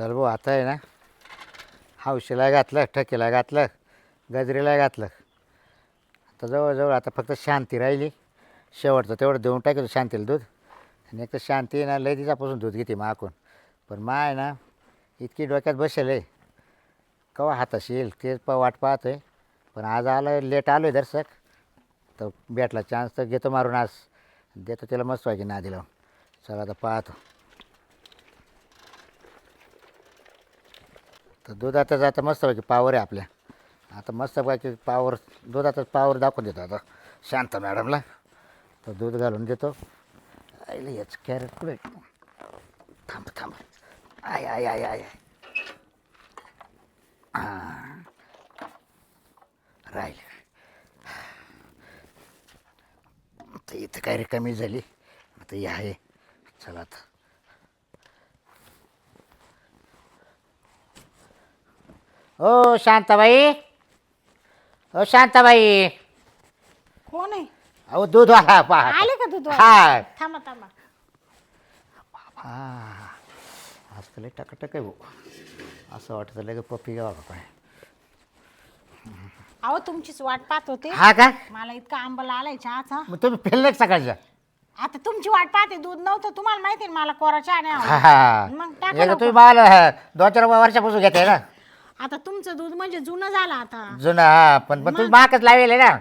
चल भाऊ आता आहे ना हौशीला घातलं ठकीला घातलं गजरीला घातलं. आता जवळजवळ आता फक्त शांती राहिली. शेवटचं तेवढं देऊन टाकेल शांतीला दूध. आणि एक तर शांती आहे ना लय तिच्यापासून दूध घेते माकून पण मा आहे ना इतकी डोक्यात बसेल आहे. कवा हाताशी येईल तेच प वाट पाहतोय. पण आज आलं लेट आलो आहे दर्शक. तर भेटला चान्स तर घेतो मारून आज. देतो त्याला मस्त व्हायची ना लावून. चला आता पाहतो. तर दुधातच आता मस्त पैकी पावर आहे आपल्या. आता मस्त पैकी पावर दुधातच पावर दाखवून देतो आता शांत मॅडमला तर दूध घालून देतो. आईला याच कॅरेट कुठे थांब थांब. आय आय आय आय हां. राहिले. तर इथं काय रिकामी झाली? आता हे आहे. चला आता. ओ शांताबाई. ओ शांताबाई. कोण आहे? अहो दूध आला पहा. आले का दूध हा थांबा थांबा. हा आज तर लय टकाटक आहे भाऊ. असं वाटतं लगे पप्पी घ्यावा का काय? अहो तुमचीच वाट पाहत होते. हा का? मला इतका आंबला आलाय चहाचा मग तुम्ही फिरले का सकाळच्या? आता तुमची वाट पाहते दूध नव्हतं. तुम्हाला माहिती ना मला कोरा चहा नाही हा. हा मग टाका. तुम्ही मला हा, दोन चार वर्षापासून घेताय ना? आता तुमचं दूध म्हणजे जुनं झालं आता. जुना हा पण पण तुम्ही माकच लावेल ना.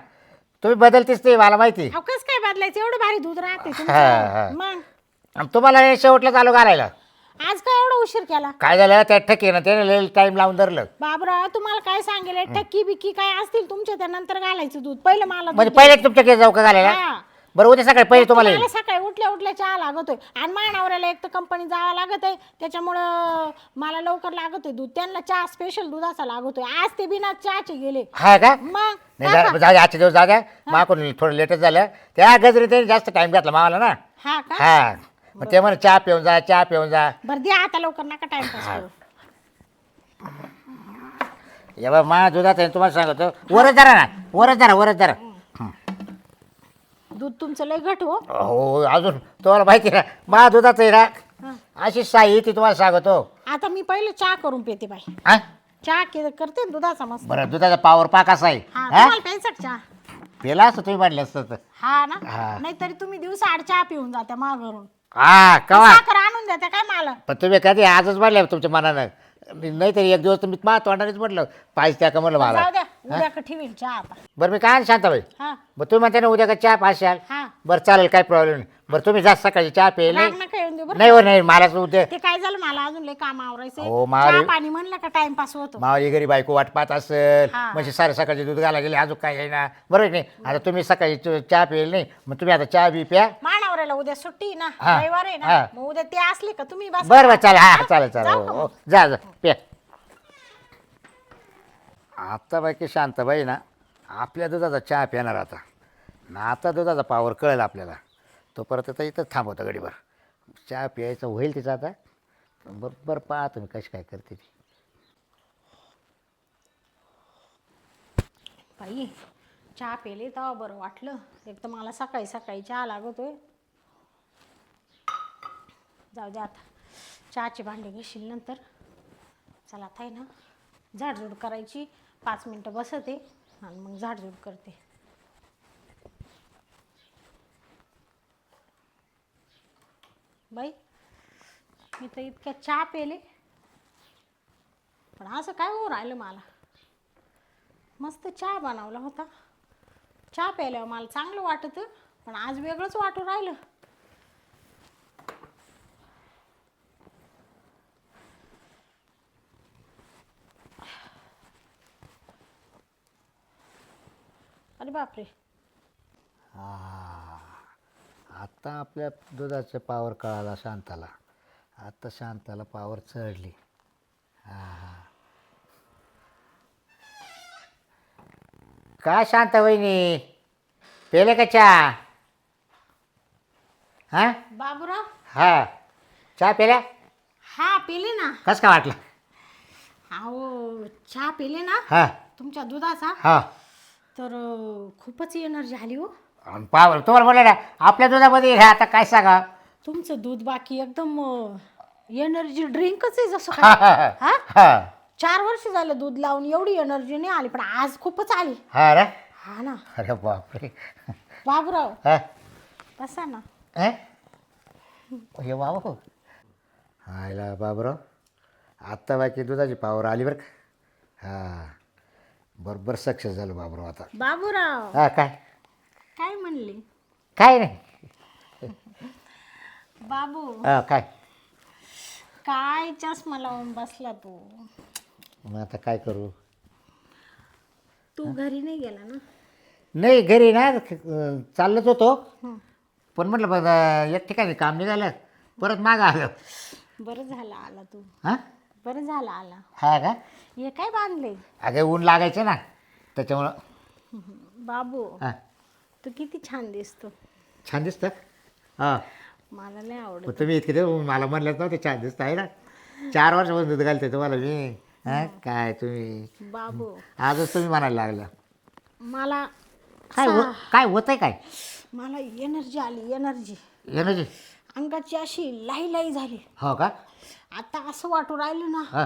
तुम्ही बदलतीच ते मला माहिती. अहो कसं काय बदलायचं? एवढं भारी दूध राहते हा, हा. तुमचं मग? आणि तुम्हाला हे शेवटला चालू घालायला. आज काय एवढा उशीर केला? काय झालं? त्या ठकी ना त्याने टाईम लावून धरलं. बाबरा तुम्हाला काय सांगेल? टक्की बिक्की काय असतील तुमच्या? त्या नंतर घालायचं दूध. पहिलं मला म्हणजे पहिले तुमच्या केस जाऊ का घालायला? हा. बरं उद्या सकाळी पहिले तुम्हाला येईल. मला सकाळी उठल्या उठल्या चहा लागतोय. आणि मानावऱ्याला एक तर कंपनी जावं लागत आहे त्याच्यामुळं मला लवकर लागत आहे दूध. त्यांना चहा स्पेशल दुधाचा लागतोय. आज ते बिना चहाचे गेले. हा का? मग नाही जा जा आजचे दिवस जा द्या. माकून थोडं लेटच झालं. त्या गजरी त्याने जास्त टाइम घातला मावाला ना. हा का? हा. मग ते म्हणे चहा पिऊन जा चहा पिऊन जा. बरं द्या आता लवकर नका टाइमपास करू. या बा मा दुधात आहे तुम्हाला सांगतो. वरच धरा ना. वरच धरा वरच धरा. दूध तुमचं लय घट हो. हो अजून तुम्हाला माहिती ना मा दुधात आहे ना. अशी साई ती तुम्हाला सांगतो. आता मी पहिले चहा करून पिते बाई. हा? चहा के करते ना दुधाचा मस्त. बरं दुधाचा पावर पाक असा आहे हा हा? तुम्हाला प्यायचा का चहा? पेला असतं तुम्ही म्हटलं असतं तर. हा ना? हा. नाहीतरी तुम्ही दिवसा आड चहा पिऊन जात्या माघरून. हा कवा? साखर आणून द्या काय मला पण तुम्ही कधी आजच म्हटलं तुमच्या मनानं मी नाहीतरी एक दिवस तुम्ही मा तोंडानेच म्हटलं पाहिजे त्या का म्हणलं मला. जाऊ द्या उद्या का ठेवील चहा आता. बरं मी काय शांताबाई? हा. बरं तुम्ही म्हणता ना उद्या का चहा पाशाल हा. बरं चालेल काय प्रॉब्लेम नाही. बरं तुम्ही जास्त सकाळची चहा पेल राग नाही नका येऊन देऊ बरं नाही हो नाही मला उद्या ते काय झालं मला अजून लय काम आवरायचंय. अहो, मारे- चहा पाणी म्हणलं का टाइमपास होतो? मावली घरी बायको वाट पाहत असेल हा. म्हणजे सारे सकाळचे दूध घाला गेले अजून काय आहे ना? बरोबर नाही? आता तुम्ही सकाळी च- चहा पेल नाही मग तुम्ही आता चहा बी प्या. मानावऱ्याला उद्या सुट्टी आहे ना हा. रविवार आहे हा. ना मग उद्या ते असले का तुम्ही बस? बरं बरं चालेल हा चालेल चालेल. जाऊ हो, हो. जा जा प्या. आता बाकी शांताबाई ना आपल्या दुधाचा चहा पिणार आता. ना आता दुधाचा पावर कळेल आपल्याला. तो परत आता इथंच थांबवतो गडीभर. चहा प्यायचं होईल तिचं आता. बरोबर पहा तुम्ही कशी काय करते ती. बाई चहा पेले तेव्हा बरं वाटलं. एक तर मला सकाळी सकाळी चहा लागतोय. जाऊ दे आता. चहाचे भांडी घेशील नंतर. चला आता आहे ना. झाडझूड करायची. पाच मिनटं बसते. आणि मग झाडझूड करते. बाई मी तर इतक्या चहा पेले पण असं काय हो राहिलं मला? मस्त चहा बनवला होता. चहा प्यायल्यावर मला चांगलं वाटतं पण आज वेगळंच वाटू राहिलं. अरे बापरे. आता आपल्या दुधाचं पावर कळाला शांताला. आता शांताला पावर चढली. काय शांत वहिनी? पेले का चहा? हा? बाबूराव? हा. चहा पेल्या? हा पेले ना. कसं काय वाटलं? अहो चहा पेले ना. हा. तुमच्या दुधाचा. हा. तर अं, खूपच एनर्जी आली हो. आणि पावर तुम्हाला म्हणलं ना आपल्या दुधामध्ये हे आता काय सांगा? तुमचं दूध बाकी एकदम एनर्जी ड्रिंकच आहे जसं हा काय. हा. हा? हा. चार वर्ष झालं दूध लावून एवढी एनर्जी नाही आली पण आज खूपच आली. हा रे हा ना. अरे बापरे. बाबूराव हा. बसा ना. ए? हे बाबा हायला बाबराव आत्ता बाकी दुधाची पावर आली बरं का? हा. बरोबर सक्सेस झालं बाबराव आता. बाबूराव. हा काय? काय म्हणले? काय नाही. बाबू. हा काय? काय चष्मा लावून बसला तू? मग आता काय करू? तू घरी नाही गेला ना? नाही घरी ना अं, चाललंच होतो. पण म्हटलं बघ एक ठिकाणी काम निघालं परत मागं आलं. बरं झालं आला तू. हां? बरं झालं आला. हा का? हे काय बांधले अगे ऊन लागायचं ना त्याच्यामुळं. बाबू हां. तू किती छान दिसतो. छान दिसतं? हां. मला नाही आवडत. मग तुम्ही इतके दिवस मला म्हणलं नव्हते छान दिसत आहे ना. चार वर्ष दूध घालते तुम्हाला मी. हां काय तुम्ही? बाबू. आजच तुम्ही म्हणायला लागलं. मला काय हो काय होतंय काय? मला एनर्जी आली एनर्जी. एनर्जी? अंगाची अशी लाई लाई झाली. हो का? आता असं वाटू राहिलं ना. हां.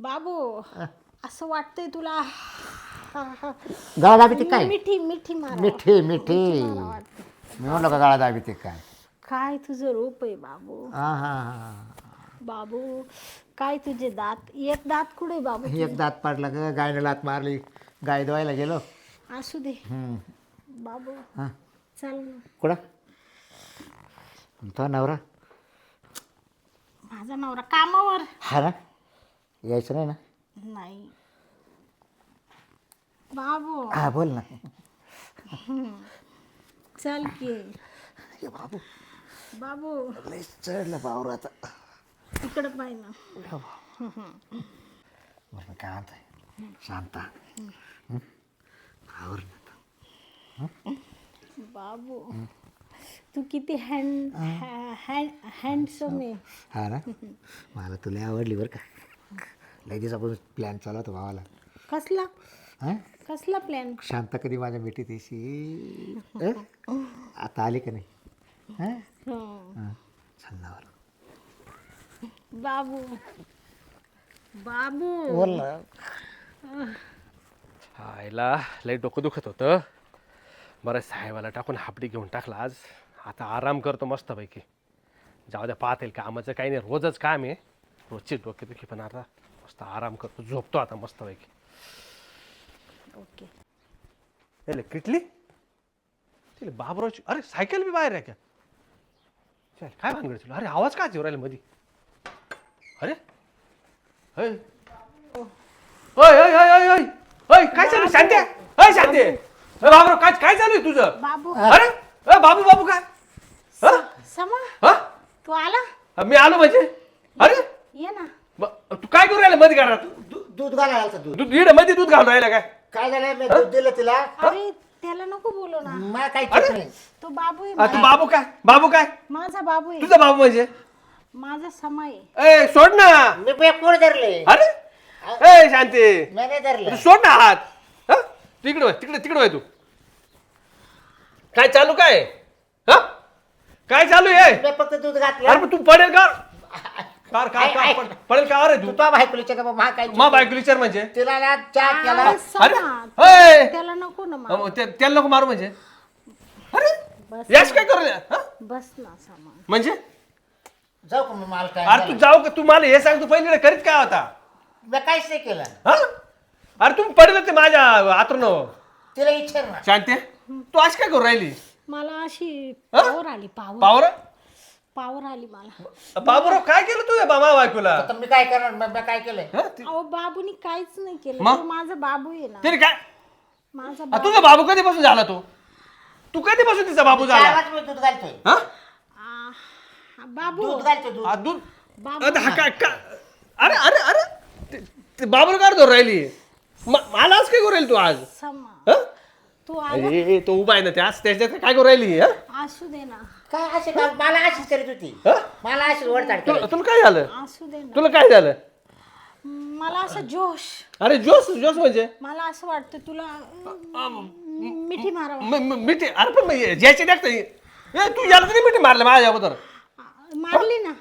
बाबू असं वाटतंय तुला. गळा दाबी ते काय? मिठी मिठी मारा. मिठी मिठी. मी म्हणलं का गळा दाबी ते काय? काय तुझं रूप आहे बाबू? हां हां हां. बाबू काय तुझे दात? एक दात कुठे बाबू एक दात पाडला ग गायनं लात मारली. गाय धुवायला गेलो. असू दे. हम्म. बाबू हां. चल ना. कुठं? तो नवरा? माझा नवरा कामावर. हा ना? यायचं नाही ना? नाही. बाबू. हा बोल ना. चल की. हे बाबू. बाबू. लय चढलं बावर आता. इकडं पाय ना. बरं काय म्हणताय शांता. आवर बाबू. तू किती हँड हँड हँडसम आहे. हा ना? मला तुला आवडली बरं का. लय दिवसापासून प्लॅन चालू होता भावाला. कसला? हां? कसला प्लॅन शांता कधी माझ्या मिठी देशी. अं? आता आली का नाही? हां? हां. नावर बाबू. बाबू. बोल ना. आईला लई डोकं दुखत होतं. बरं साहेबाला टाकून हापडी घेऊन टाकला आज. आता आराम करतो मस्तपैकी. जाऊ द्या पाहता येईल कामाचं काही नाही रोजच काम आहे. रोजची डोकेदुखी पण आता. मस्त आराम करतो झोपतो आता मस्तपैकी. ओके. याले किटली तिला बाबरावची अरे सायकल बी बाहेर आहे का चल काय भानगड तुला अरे आवाज का राहिला मधी अरे अय अय अय अय अय अय अय काय चालू आहे? शांती अय शांती अय बाबराव काय काय चालू आहे तुझं बाबू अरे अय बाबू बाबू काय हं? समा हं? तू आला मी आलो म्हणजे अरे ये ना ब- तू काय करू राहिला मध्ये घरात दूध घालायला आलतं दूध दूध इडमध्ये दूध घालून राहिला काय काय झालं? मी दूध दिलं तिला. अरे त्याला नको बोलू ना. मला काही नाही तो बाबू आहे आ, तू माझा. बाबू काय? बाबू काय? माझा बाबू आहे. तुझा बाबू म्हणजे? माझा समय आहे. ए सोड ना! मी कोण धरले? अरे! ए शांती! मी नाही धरले. तू सोड ना हात. हं? तिकडे वळ, तिकडे तिकडे वळ तू. काय चालू काय? हा? काय चालू आहे? मी फक्त दूध घातलं. अरे पण तू पडेल का? कार कार कार पड- पडेल का? अरे तू तू तो बायकोलीच्या का मा काय मा बायको विचार म्हणजे? तिला ना चहा केला. अरे अय! त्याला नको ना मा- अहो, ते- त्याला नको मारू म्हणजे? अरे काय करू हं? बस ना समा म्हणजे? जाऊ का मग मला काय अरे तू जाऊ का? तू मला हे सांग तू पहिले करीत काय होता? मी काहीच नाही केलं? हं? अरे तुम्ही पडेल ते माझ्या आतून. तिला इच्छा ना. शांती तू आज काय करू राहिली? मला अशी हा? पावर आली पावर. पावर? पावर आली मला. बाबूराव काय केलं तू मामा बायकोला? आता मी काय करणार? मी मी काय केलंय? हं? ती- अहो बाबूनी काहीच नाही केलं. मग? तो माझा बाबू आहे ना. काय माझा आ, बाबू तुझा बाबू कधीपासून झाला तू? तू कधीपासून तिचा बाबू झाला चार मी दूध घालतोय. हं? आ, बाबू दूध घालतोय दूध. आ, दूध बाबू हा काय अरे अरे अरे ते- ते बाबूला काय धरून राहिली? म- मला आज काय करू राहिली तू आज? समा. हं? तू अरे तो उभा आहे ना ते आज त्याच्यात काय करू राहिली हं? असू दे ना. काय का मला अशीच करीत होती? हं? मला अशीच वडताड तुला तुला काय झालं? असू दे ना. तुला काय झालं? मला असं जोश. अरे जोस जोस म्हणजे? मला असं वाटतं तुला अं, मिठी मारावं म- म- मिठी अरे पण मग ज्याचे देखत ए तू याला तरी मिठी मारलं माझ्या अगोदर. मारली ना.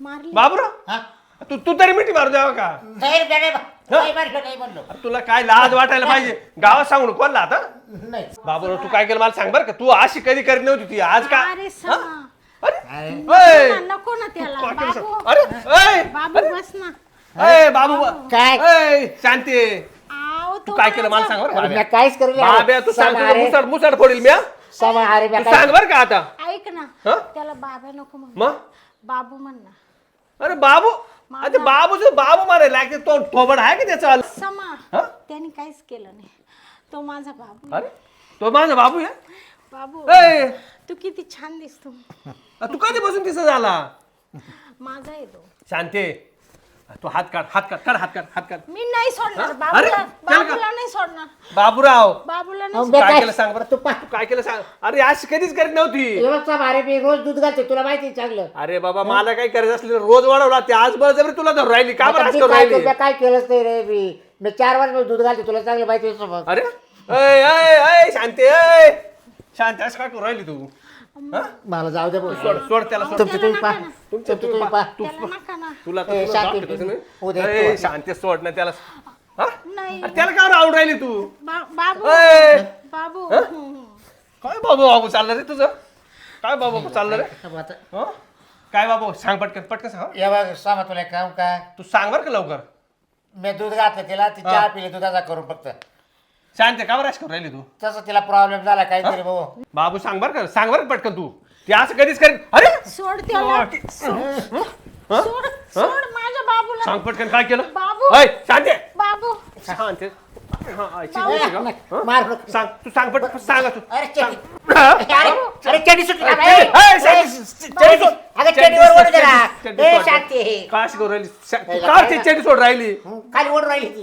मारली. बाबूराव? हा? तू तू तरी मिठी मारू द्यावा का? नाही रे, नाही, नाही म्हणलो नाही म्हणलो. अरे तुला काय लाज वाटायला पाहिजे? गावात सांगून कोणला आता नाही. बाबूराव तू काय केलं मला सांग बरं का? तू अशी कधी करीत नव्हती ती आज का? अरे समा. अरे अरे. ऐ! ना, नको ना त्याला. काय केलं बाबू. सांग? अरे! बाबू बस ना. बाबू काय? शांती. आव तू काय केलं मला सांग बरं अरे, बाब्या. मी काहीच. बाब्या तू सांग तुझं मुसाड मुसाड फोडील मी हा? समा अरे, मी तू काय- सांग बरं का आता? ऐक ना हं? त्याला बाबा नको म्हण. मग? बाबू म्हण ना. अरे बाबू! अरे बाबूच बाबू मारायला लागते तो थोबड आहे का त्याचा समा हं? त्याने काहीच केलं नाही. तो माझा बाबू. अरे तो माझा बाबू आहे? बाबू ऐ, तू किती छान दिसतो. तू कधीपासून तिचा झाला? माझा आहे तो. शांती तू हात काढ हात काढ काढ हात काढ हात काढ. मी नाही सोडणार? बाबूला अरे, त्याला का- बाबूला नाही सोडणार. बाबूराव बाबूला नाही काय केलं सांग बरं? तू पा- तू काय केलं सांग? अरे अशी कधीच करीत नव्हती. समा अरे, मी रोज दूध घालते तुला माहिती आहे चांगलं. अरे बाबा मला काय करायचं असलं तर रोज वाढवला ते आज बळजबरी तुला धरून राहिली का बरं आता आज मी करून काय राहिली? केलं- काय केलंच नाही रे मी. मी चार वर्ष दूध घालते तुला चांगलं माहिती आहे अरे ऐ, ऐ, ऐ, शांती ऐ. शांती असं काय करून राहिली तू? मला जाऊ दे भाऊ. सोड सोड त्याला सोड. तुमचं तुम्ही पा. तुमचं तुमचं तुम्ही तुम्ही पा. पा त्याला नका ना. तुला तर ए, तुला शांती? उद्या ए, शांती सोड ना त्याला. हा? नाही. अरे त्याला काय आवड राहिली तू? बा- बाबू. हं, हं. काय बाबू बाबू चाललं रे तुझं? काय बाबू बाबू चाललं रे? आता हं? काय बाबू सांग पटकन पटकन सांग हे? बघ समा तुला एक काम काय? तू सांग बरं का लवकर. मी दूध घातलं तिला ती चहा पिली दुधाचा करून फक्त. शांती का बरं करून राहिली तू? तसं तिला प्रॉब्लेम झाला काहीतरी भाऊ. बाबू सांग बरं का सांग बरं का पटकन तू. ते असं कधीच करीत अरे! सोड त्याला. सोड. सोड. सोड माझ्या बाबूला. सांग पटकन काय केलं? बाबू. ऐ, शांती बाबू. शांती हा, आईची गोष्ट आहे का? मार नको. सांग तू सांग पटकन सांग तू अरे चेडी. हा? अरे अरे चेडी सुटली. ना, ए, ए, ए, शांती, चेडी. सुट. अगं चेडीवर ओढू दे ना. चड्डी ए, सोड. काय अशी राहिली? शा- का ती चेडी सोड राहिली? खाली ओढून राहिली ती.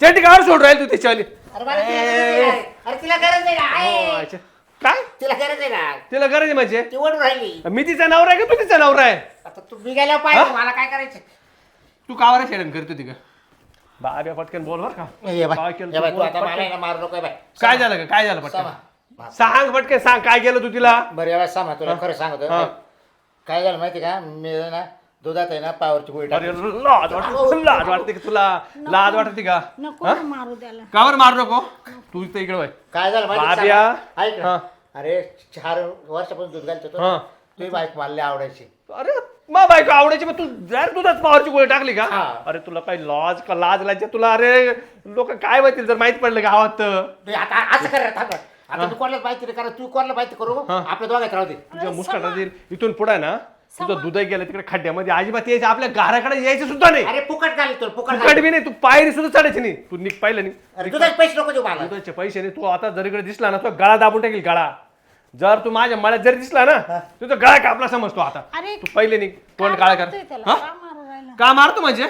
चेडी कावर सोड राहिली तू त्याच्यावाली? अरे मला तिला गरज नाही. अरे तिला गरज नाही हो, आहे. अच्छा. काय? तिला गरज आहे ना तिला गरज आहे म्हणजे? ती ओढून राहिली. मी तिचा नवरा आहे का तू तिचा नवरा आहे? आता तू मी गेल्यावर पाहिजे मला काय करायचं? तू कावर शेडन करतो ती का बाब्या पटकन बोल बर का. ये बाय, काय केलं ये बाय, तू? तू आता पटकन. मला आहे ना मारू नको बाय. काय झालं का? काय झालं समा. पटकन सांग पटकन सांग. काय केलं तू तिला? बरं या समा तुला खरं सांगतो. हा. काय झालं माहिती का? मी ना दुधात आहे ना पावरची गोळी अरे टाकली. लाज वाटते लाज वाटते का तुला लाज वाटते का नको ना मारू त्याला कावर मारू नको तू इथं इकडे वळ. काय झालं माहिती का बाब्या. समा? ऐक हा. ना अरे चार वर्षापासून दूध घालतो हा. तुझी बाईक मला आवडायची अरे मा बायको आवडायची मग तू जर तुझाच पावरची गोळी टाकली का हा. अरे तुला काही लॉज का लाज लाज तुला अरे लोक काय माहिती जर माहीत पडलं गावात तर. तू आता असं कर रे, थांब रे. आता तू कोणाला माहिती नाही करा तू कोणाला माहिती करू आपल्या दोघात राहू दे तुझ्या मुस्काटात येईल इथून पुढे ना तुझं दुधही गेलं तिकडे खड्ड्यामध्ये. अजिबात यायचं आपल्या घराकडे यायचं सुद्धा नाही. अरे फुकट घाली तुला फुकट फुकट घाली. बी नाही तू पायरी सुद्धा चढायची नाही. तू निक पाहिलं नाही. अरे दुधाचे पैसे नको देऊ मला. दुधाचे पैसे नाही तू आता जर इकडे दिसला ना तो गळा दाबून टाकील गळा. जर तू माझ्या मळ्यात जरी दिसला ना तुझा गळा कापला समजतो आता. अरे तू पहिले नाही तोंड काळा कर. मारतोय त्याला? हा? का मारू राहिला? का मारतो म्हणजे?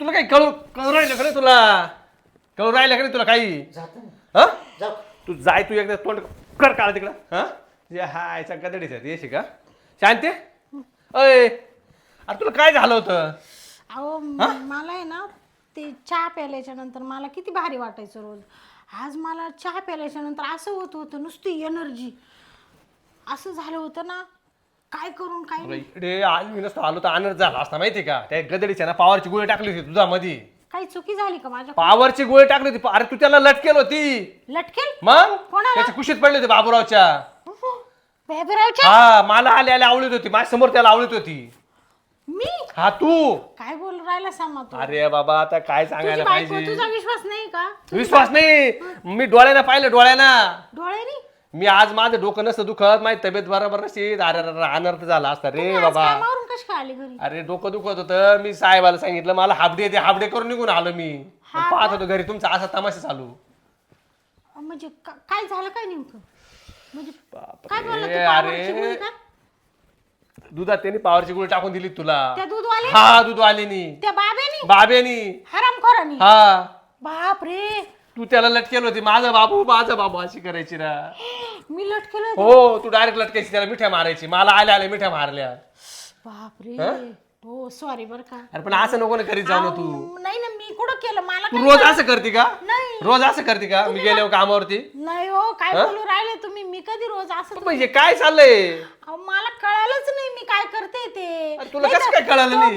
तुला काही कळू कळू राहिलं का तुला? कळू राहिलं का तुला काही? जातो ना. हा? जाऊ. तू जाय तू एकदा तोंड कर काढ तिकडं. हा? जे हायचा गदडीच आहे येशी का? शांती? अय अरे तुला काय झालं होतं? अहो मला आहे ना ते चहा प्यायल्याच्या नंतर मला किती भारी वाटायचं रोज. आज मला चहा प्यायल्याच्या नंतर असं होत होतं नुसती एनर्जी असं झालं होतं ना काय करून काय अरे इकडे आज मी नसतो आलो तर आनंद झाला असता माहिती का? त्या गदडीच्या ना पावरची गोळी टाकली होती दुधामध्ये काही चुकी झाली का माझ्या पावरची गोळी टाकली होती अरे तू त्याला लटकेल होती. लटकेल? मग? कोणाला? त्याच्या कुशीत पडली होती बाबूरावच्या. बेबीरावच्या हा मला आले आले आवडत होती. माझ्यासमोर त्याला आवडत होती. मी? हा तू. काय बोल राहिला सामा तू? अरे बाबा आता काय तुझी सांगायला बायको पाहिजे? तुझा विश्वास नाही का? विश्वास नाही. मी डोळ्यानं पाहिलं डोळ्यानं. डोळ्यानी? मी आज माझं डोकं नसतं दुखत. माझी तब्येत बरोबर नसती. अरे अरे, अरे, अनर्थ झाला असता रे आज बाबा. कामावरून कशी काय आली घरी? अरे डोकं दुखत होतं. मी साहेबाला सांगितलं मला हाबडे दे हाबडे करून निघून आलो मी. पाहत होतो घरी. तुमचा असा तमाशा चालू. म्हणजे का- काय झालं काय नेमकं? म्हणजे काय बापरे, बोलला तू अरे. पावरची गोळी का? दुधात त्यांनी पावरची गोळी टाकून दिली तुला. त्या दूधवाले? हा दूध आलीनी त्या बाब्यानी? हरामखोरानी? हा. बाप रे तू त्याला लटकेल होती माझा बाबू माझा बाबू अशी करायची ना. मी लटकेलं हो तू डायरेक्ट लटकायची त्याला मिठ्या मारायची. मला आल्या आल्या मिठ्या मारल्या. बाप रे हो सॉरी बर का. अरे पण असं नको ना करीत जाऊ ना तू. नाही ना मी कुठं केलं? मला तू रोज असं करते का? नाही. रोज असं करते का? मी गेल्यावर कामावरती? नाही हो काय बोलू राहिले तुम्ही? मी कधी रोज असं म्हणजे काय चाललंय? अहो, मला कळालंच नाही मी काय करते ते. अरे तुला नाही कसं तर काय कळालं तो नाही?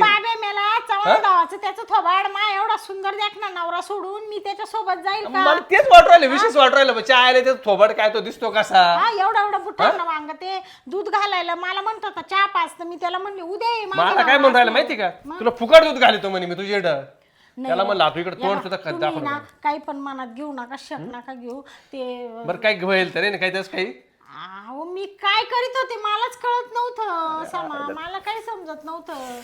गावाचं त्याचं थोबाड मा एवढा सुंदर देख ना नवरा सोडून मी त्याच्या सोबत जाईल का? मला तेच वाटू राहिलं विशेष वाटू राहिलं बच्चा आयला ते थोबड काय तो दिसतो कसा? हा एवढा एवढा बुट्टा ना वांग ते दूध घालायला. मला म्हणत होता चहा पाच तर मी त्याला म्हणले उद्या ये माझ्या मला काय म्हणून राहिलं. माहिती का? तुला फुकट दूध घालतो म्हणे मी तुझे नाही त्याला हो. म्हणलं तू इकडे तोंड बा, सुद्धा तुम्ही ना काही पण मनात घेऊ नका शक नका घेऊ. ते बरं काय होईल तरी ना काही त्याच काही? अहो मी काय करीत होते? मलाच कळत नव्हतं समा मला काही समजत नव्हतं.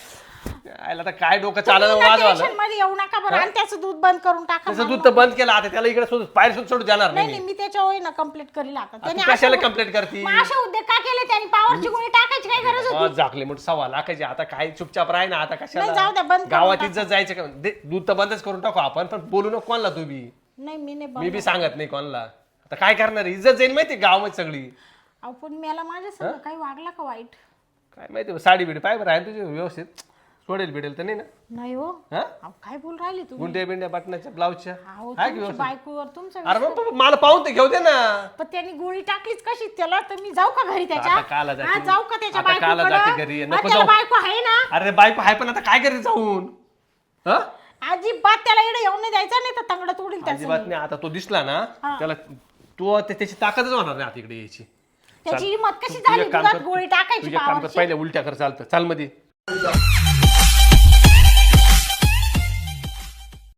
आयला आता काय डोकं चाललं तुम्ही ना माझं tension मध्ये येऊ नका बरं आणि त्याचं दूध बंद करून टाका त्याचं दूध तर बंद केलं आता त्याला इकडे सोडून सुद्धा सोडून जाणार नाही नाही नाही मी त्याच्या होई ना कंप्लीट करील आता. तू त्याने कशाला अशा- कंप्लेंट करती? मग अशा उद्योग का केले त्याने? पावरची गोळी टाकायची काय गरज होती? झाकले म्हणून सव्वा लाखाची आता काय चुपचाप राह ना आता नाही, कशाला जाऊ द्या, बंद करून गावात. इज्जत जायचं का? दे, दूध तर बंदच करून टाकू आपण पण बोलू नको कोणला तू बी. नाही मी नाही मी बंद बी सांगत नाही कोणला. आता काय करणार इज्जत जाईल माहिती गावामध्ये सगळी. अहो पण मला माझ्या संग काही वागला का वाईट? काय माहिती साडी बिडी पाय बरं आहे तुझी? व्यवस्थित. सोडेल बिडेल तर नाही ना? नाही हो. हा? अहो काय बोल राहिले तुम्ही? गुंड्या बिंड्या बटनाच्या ब्लाऊजच्या. अहो आहे की तुमच्या व्यवस्थित? बायकोवर तुमचा अरे मग मला पाहून तर घेऊ दे ना. पण त्यांनी गोळी टाकलीच कशी? त्याला तर मी जाऊ का घरी त्याच्या? आता काला जाते. हा. जाऊ का त्याच्या आता काला जाते बायकोकडं? घरी. हा, नको त्याला जाऊ. बायको आहे ना? अरे बायको आहे पण आता काय करेल जाऊन? हा? अजिबात त्याला इकडे येऊन नाही द्यायचं नाही तर तंगड तोडील त्याचं अजिबात नाही. आता तो दिसला ना त्याला तो ते- त्याची ताकदच होणार नाही आता इकडे यायची. त्याची हिंमत कशी तू झाली? एक काम दुधात कर गोळी टाकायची तुझे काम कर पावरची. पहिले उलट्या कर चालतं. चाल मध्ये